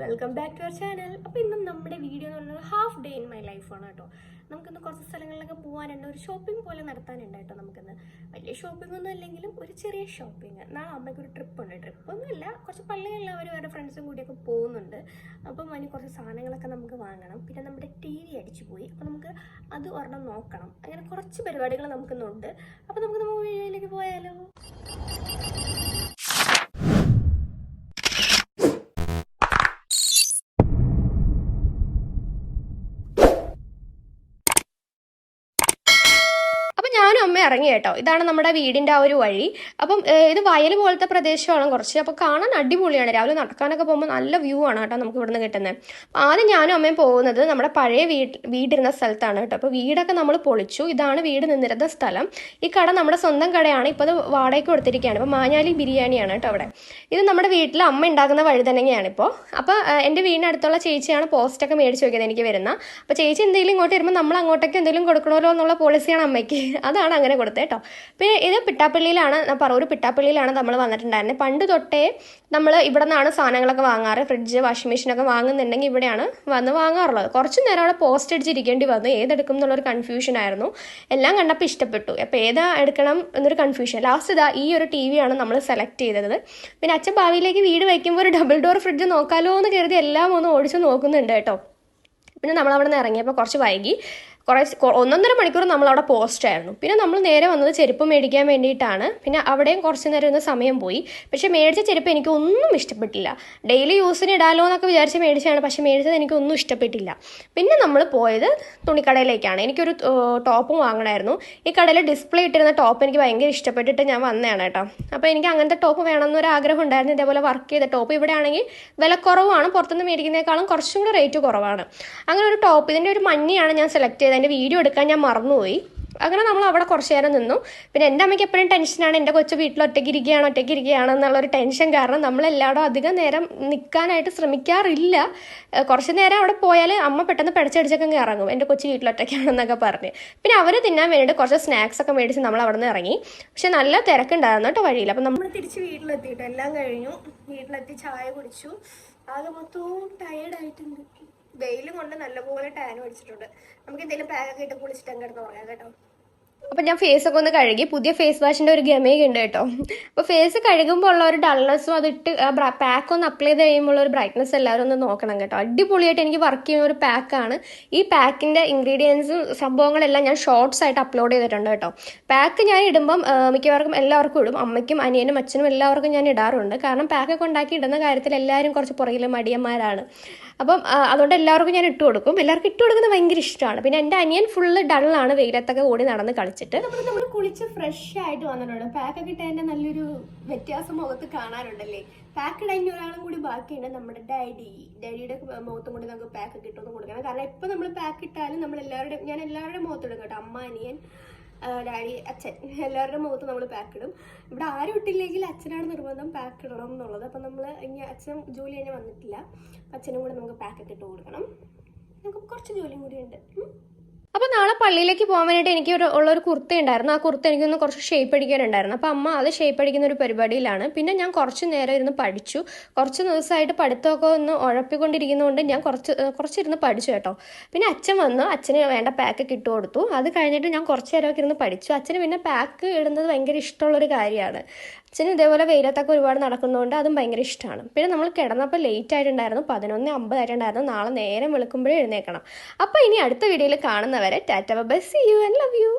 Welcome back to our channel അപ്പോൾ ഇന്നും നമ്മുടെ വീഡിയോ എന്ന് പറയുന്നത് ഹാഫ് ഡേ ഇൻ മൈ ലൈഫാണ് കേട്ടോ. നമുക്കിന്ന് കുറച്ച് സ്ഥലങ്ങളിലൊക്കെ പോകാനുണ്ട് ഒരു ഷോപ്പിംഗ് പോലെ നടത്താനുണ്ട് കേട്ടോ നമുക്കിന്ന്. വലിയ ഷോപ്പിംഗ് ഒന്നും അല്ലെങ്കിലും ഒരു ചെറിയ ഷോപ്പിംഗ് നാളെ അമ്മയ്ക്ക് ഒരു ട്രിപ്പ് ഉണ്ട്. ട്രിപ്പ് ഒന്നുമില്ല കുറച്ച് പള്ളികളിൽ അവർ അവരുടെ ഫ്രണ്ട്സും കൂടിയൊക്കെ പോകുന്നുണ്ട്. അപ്പം അതിന് കുറച്ച് സാധനങ്ങളൊക്കെ നമുക്ക് വാങ്ങണം. പിന്നെ നമ്മുടെ ടി വി അടിച്ചു പോയി. അപ്പോൾ നമുക്ക് അത് ഒരെണ്ണം നോക്കണം. അങ്ങനെ കുറച്ച് പരിപാടികൾ നമുക്കിന്നുണ്ട്. അപ്പോൾ നമുക്ക് നമ്മുടെ വീഡിയോയിലേക്ക് പോയാലോ? ഇറങ്ങി കേട്ടോ. ഇതാണ് നമ്മുടെ വീടിന്റെ ആ ഒരു വഴി. അപ്പം ഇത് വയൽ പോലത്തെ പ്രദേശമാണ് കുറച്ച്. അപ്പോൾ കാണാൻ അടിപൊളിയാണ്. രാവിലെ നടക്കാനൊക്കെ പോകുമ്പോൾ നല്ല വ്യൂ ആണ് കേട്ടോ നമുക്ക് ഇവിടുന്ന് കിട്ടുന്നത് അപ്പോൾ ആദ്യം ഞാനും അമ്മയും പോകുന്നത് നമ്മുടെ പഴയ വീട് വീടിരുന്ന സ്ഥലത്താണ് കേട്ടോ. അപ്പോൾ വീടൊക്കെ നമ്മൾ പൊളിച്ചു. ഇതാണ് വീട് നിന്നിരുന്ന സ്ഥലം. ഈ കട നമ്മുടെ സ്വന്തം കടയാണ്. ഇപ്പോൾ അത് വാടകയ്ക്ക് കൊടുത്തിരിക്കുകയാണ്. ഇപ്പോൾ മാഞ്ഞാലി ബിരിയാണിയാണ് കേട്ടോ അവിടെ. ഇത് നമ്മുടെ വീട്ടിൽ അമ്മ ഉണ്ടാക്കുന്ന വഴുതനങ്ങയാണ് ഇപ്പോൾ അപ്പോൾ എന്റെ വീടിനടുത്തുള്ള ചേച്ചിയാണ് പോസ്റ്റൊക്കെ മേടിച്ച് നോക്കിയത് എനിക്ക് വരുന്ന. അപ്പോൾ ചേച്ചി എന്തെങ്കിലും ഇങ്ങോട്ട് വരുമ്പോൾ നമ്മൾ അങ്ങോട്ടേക്ക് എന്തെങ്കിലും കൊടുക്കണമല്ലോ എന്നുള്ള പോളിസിയാണ് അമ്മയ്ക്ക്. അതാണ് അങ്ങനെ കൊടുത്തത് കേട്ടോ പിന്നെ ഇത് പിട്ടാപ്പള്ളിയിലാണ് ഞാൻ ഒരു പിട്ടാപ്പള്ളിയിലാണ് നമ്മൾ വന്നിട്ടുണ്ടായിരുന്നത്. പണ്ട് തൊട്ടേ നമ്മൾ ഇവിടെ നിന്നാണ് സാധനങ്ങളൊക്കെ വാങ്ങാറ് ഫ്രിഡ്ജ് വാഷിംഗ് മെഷീനൊക്കെ വാങ്ങുന്നുണ്ടെങ്കിൽ ഇവിടെയാണ് വന്ന് വാങ്ങാറുള്ളത്. കുറച്ച് നേരം അവിടെ പോസ്റ്റ് അടിച്ചിരിക്കേണ്ടി വന്നു. ഏതെടുക്കും എന്നുള്ളൊരു കൺഫ്യൂഷൻ ആയിരുന്നു. എല്ലാം കണ്ടപ്പോൾ ഇഷ്ടപ്പെട്ടു. അപ്പോൾ ഏതാ എടുക്കണം എന്നൊരു കൺഫ്യൂഷൻ ലാസ്റ്റ് ഇതാ ഈ ഒരു ടി വിയാണ് നമ്മൾ സെലക്ട് ചെയ്തത്. പിന്നെ അച്ഛൻ ഭാവിയിലേക്ക് വീട് വയ്ക്കുമ്പോൾ ഒരു ഡബിൾ ഡോർ ഫ്രിഡ്ജ് നോക്കാലോ എന്ന് കരുതി എല്ലാം ഒന്ന് ഓടിച്ച് നോക്കുന്നുണ്ട് കേട്ടോ. പിന്നെ നമ്മൾ അവിടെ നിന്ന് ഇറങ്ങിയപ്പോൾ കുറച്ച് വൈകി. കുറേ ഒന്നൊന്നര മണിക്കൂർ നമ്മൾ അവിടെ പോസ്റ്റ് ആയിരുന്നു. പിന്നെ നമ്മൾ നേരെ വന്നത് ചെരുപ്പ് മേടിക്കാൻ വേണ്ടിയിട്ടാണ്. പിന്നെ അവിടെയും കുറച്ച് നേരം ഒന്ന് സമയം പോയി. പക്ഷേ മേടിച്ച ചെരുപ്പ് എനിക്ക് ഒന്നും ഇഷ്ടപ്പെട്ടില്ല. ഡെയിലി യൂസിന് ഇടാലോ എന്നൊക്കെ വിചാരിച്ച് മേടിച്ചതാണ്. പക്ഷേ മേടിച്ചത് എനിക്ക് ഒന്നും ഇഷ്ടപ്പെട്ടില്ല. പിന്നെ നമ്മൾ പോയത് തുണിക്കടയിലേക്കാണ്. എനിക്കൊരു ടോപ്പും വാങ്ങണമായിരുന്നു. ഈ കടയിൽ ഡിസ്പ്ലേ ഇട്ടിരുന്ന ടോപ്പ് എനിക്ക് ഭയങ്കര ഇഷ്ടപ്പെട്ടിട്ട് ഞാൻ വന്നതാണ് കേട്ടോ. അപ്പോൾ എനിക്ക് അങ്ങനത്തെ ടോപ്പ് വേണമെന്നൊരു ആഗ്രഹം ഉണ്ടായിരുന്നു. ഇതേപോലെ വർക്ക് ചെയ്ത ടോപ്പ് ഇവിടെ ആണെങ്കിൽ വില കുറവാണ് പുറത്തുനിന്ന് മേടിക്കുന്നതിനേക്കാളും കുറച്ചും കൂടെ റേറ്റ് കുറവാണ്. അങ്ങനെ ഒരു ടോപ്പ് ഇതിന്റെ ഒരു മഞ്ഞയാണ് ഞാൻ സെലക്ട് ചെയ്തത്. അതിന്റെ വീഡിയോ എടുക്കാൻ ഞാൻ മറന്നുപോയി. അങ്ങനെ നമ്മൾ അവിടെ കുറച്ച് നേരം നിന്നു. പിന്നെ എന്റെ അമ്മയ്ക്ക് എപ്പോഴും ടെൻഷനാണ് എന്റെ കൊച്ചു വീട്ടിൽ ഒറ്റയ്ക്ക് ഇരിക്കുകയാണ് ഒറ്റയ്ക്ക് ഇരിക്കുകയാണ് എന്നുള്ളൊരു ടെൻഷൻ കാരണം നമ്മളെല്ലാവരും അധികം നേരം നിൽക്കാനായിട്ട് ശ്രമിക്കാറില്ല. കുറച്ച് നേരം അവിടെ പോയാൽ അമ്മ പെട്ടെന്ന് പിടച്ചടിച്ചൊക്കെ ഇറങ്ങും. എന്റെ കൊച്ചു വീട്ടിൽ ഒറ്റയ്ക്കാണെന്നൊക്കെ പറഞ്ഞ്. പിന്നെ അവർ തിന്നാൻ വേണ്ടിയിട്ട് കുറച്ച് സ്നാക്സ് ഒക്കെ മേടിച്ച് നമ്മൾ അവിടെ നിന്ന് ഇറങ്ങി. പക്ഷെ നല്ല തിരക്കുണ്ടായിരുന്നു കേട്ടോ വഴിയിൽ. അപ്പം നമ്മൾ തിരിച്ച് വീട്ടിലെത്തിയിട്ട് എല്ലാം കഴിഞ്ഞു. വീട്ടിലെത്തി ചായ കുടിച്ചു. ആകെ മൊത്തവും ടയേർഡായിട്ടുണ്ട് വെയിലും കൊണ്ട് നല്ലപോലെ ടാൻ അടിച്ചിട്ടുണ്ട് നമുക്ക് എന്തെങ്കിലും പാക്കൊക്കെ ഇട്ട് കുളിച്ചിട്ട് അങ്ങോട്ട് പറയാം കേട്ടോ. അപ്പം ഞാൻ ഫേസ് ഒക്കെ ഒന്ന് കഴുകി. പുതിയ ഫേസ് വാഷിന്റെ ഒരു ഗമയൊക്കെ ഉണ്ട് കേട്ടോ. അപ്പോൾ ഫേസ് കഴുകുമ്പോൾ ഉള്ള ഒരു ഡൾനെസ്സും അതിട്ട് പാക്ക് ഒന്ന് അപ്ലൈ ചെയ്ത് കഴിയുമ്പോൾ ഒരു ബ്രൈറ്റ്നസ് എല്ലാവരും ഒന്ന് നോക്കണം കേട്ടോ. അടിപൊളിയായിട്ട് എനിക്ക് വർക്ക് ചെയ്യുന്ന ഒരു പാക്കാണ് ഈ പാക്കിന്റെ ഇൻഗ്രീഡിയൻസും സംഭവങ്ങളെല്ലാം ഞാൻ ഷോർട്സ് ആയിട്ട് അപ്ലോഡ് ചെയ്തിട്ടുണ്ട് കേട്ടോ. പാക്ക് ഞാൻ ഇടുമ്പം മിക്കവാർക്കും എല്ലാവർക്കും ഇടും. അമ്മയ്ക്കും അനിയനും അച്ഛനും എല്ലാവർക്കും ഞാൻ ഇടാറുണ്ട്. കാരണം പാക്കൊക്കെ ഉണ്ടാക്കി ഇടുന്ന കാര്യത്തിൽ എല്ലാവരും കുറച്ച് പുറകിൽ മടിയന്മാരാണ്. അപ്പം അതുകൊണ്ട് എല്ലാവർക്കും ഞാൻ ഇട്ട് കൊടുക്കും. എല്ലാവർക്കും ഇട്ട് കൊടുക്കുന്നത് ഭയങ്കര ഇഷ്ടമാണ്. പിന്നെ എന്റെ അനിയൻ ഫുള്ള് ഡള്ളാണ് വെയിലത്തൊക്കെ ഓടി നടന്ന് നമ്മൾ നമ്മൾ കുളിച്ച് ഫ്രഷ് ആയിട്ട് വന്നിട്ടുണ്ട്. പാക്കൊക്കെ ഇട്ടതിന്റെ നല്ലൊരു വ്യത്യാസം മുഖത്ത് കാണാനുണ്ടല്ലേ? പാക്ക് ഇടാൻ ഒരാളും കൂടി ബാക്കിയുണ്ട്. നമ്മുടെ ഡാഡി ഡാഡിയുടെ മുഖത്തും കൂടി നമുക്ക് പാക്ക് കിട്ടുമെന്ന് കൊടുക്കണം. കാരണം ഇപ്പൊ നമ്മൾ പാക്ക് ഇട്ടാലും നമ്മൾ എല്ലാവരുടെയും ഞാൻ എല്ലാവരുടെയും മുഖത്തിടും കേട്ടോ. അമ്മ അനിയൻ ഡാഡി അച്ഛൻ എല്ലാവരുടെ മുഖത്ത് നമ്മൾ പാക്ക് ഇടും. ഇവിടെ ആരും ഇട്ടില്ലെങ്കിൽ അച്ഛനാണ് നിർബന്ധം പാക്ക് ഇടണം എന്നുള്ളത്. അപ്പം നമ്മൾ ഇനി അച്ഛൻ ജോലി കഴിഞ്ഞ് വന്നിട്ടില്ല. അച്ഛനും കൂടെ നമുക്ക് പാക്കൊക്കെ ഇട്ട് കൊടുക്കണം. നമുക്ക് കുറച്ച് ജോലിയും കൂടി ഉണ്ട്. അപ്പോൾ നാളെ പള്ളിയിലേക്ക് പോകാൻ വേണ്ടിയിട്ട് എനിക്ക് ഒരു ഉള്ളൊരു കുർത്ത ഉണ്ടായിരുന്നു. ആ കുർത്ത എനിക്കൊന്ന് കുറച്ച് ഷേപ്പ് അടിക്കാനുണ്ടായിരുന്നു. അപ്പോൾ അമ്മ അത് ഷേപ്പ് അടിക്കുന്ന ഒരു പരിപാടിയിലാണ്. പിന്നെ ഞാൻ കുറച്ച് നേരം ഇരുന്ന് പഠിച്ചു. കുറച്ച് ദിവസമായിട്ട് പഠിത്തമൊക്കെ ഒന്ന് ഉഴപ്പിക്കൊണ്ടിരിക്കുന്നതുകൊണ്ട് ഞാൻ കുറച്ച് കുറച്ച് കുറച്ചിരുന്ന് പഠിച്ചു കേട്ടോ. പിന്നെ അച്ഛൻ വന്നു. അച്ഛന് വേണ്ട പാക്ക് കിട്ടു കൊടുത്തു. അത് കഴിഞ്ഞിട്ട് ഞാൻ കുറച്ച് നേരമൊക്കെ ഇരുന്ന് പഠിച്ചു. അച്ഛന് പിന്നെ പാക്ക് ഇടുന്നത് ഭയങ്കര ഇഷ്ടമുള്ളൊരു കാര്യമാണ്. അച്ഛന് ഇതേപോലെ വെയിലത്തൊക്കെ ഒരുപാട് നടക്കുന്നതുകൊണ്ട് അതും ഭയങ്കര ഇഷ്ടമാണ്. പിന്നെ നമ്മൾ കിടന്നപ്പോൾ ലേറ്റ് ആയിട്ടുണ്ടായിരുന്നു. പതിനൊന്ന് അമ്പതായിട്ടുണ്ടായിരുന്നു. നാളെ നേരം വെളുക്കുമ്പോഴേ എഴുന്നേക്കണം അപ്പോൾ ഇനി അടുത്ത വീഡിയോയിൽ കാണുന്നവരെ tata bye see you and love you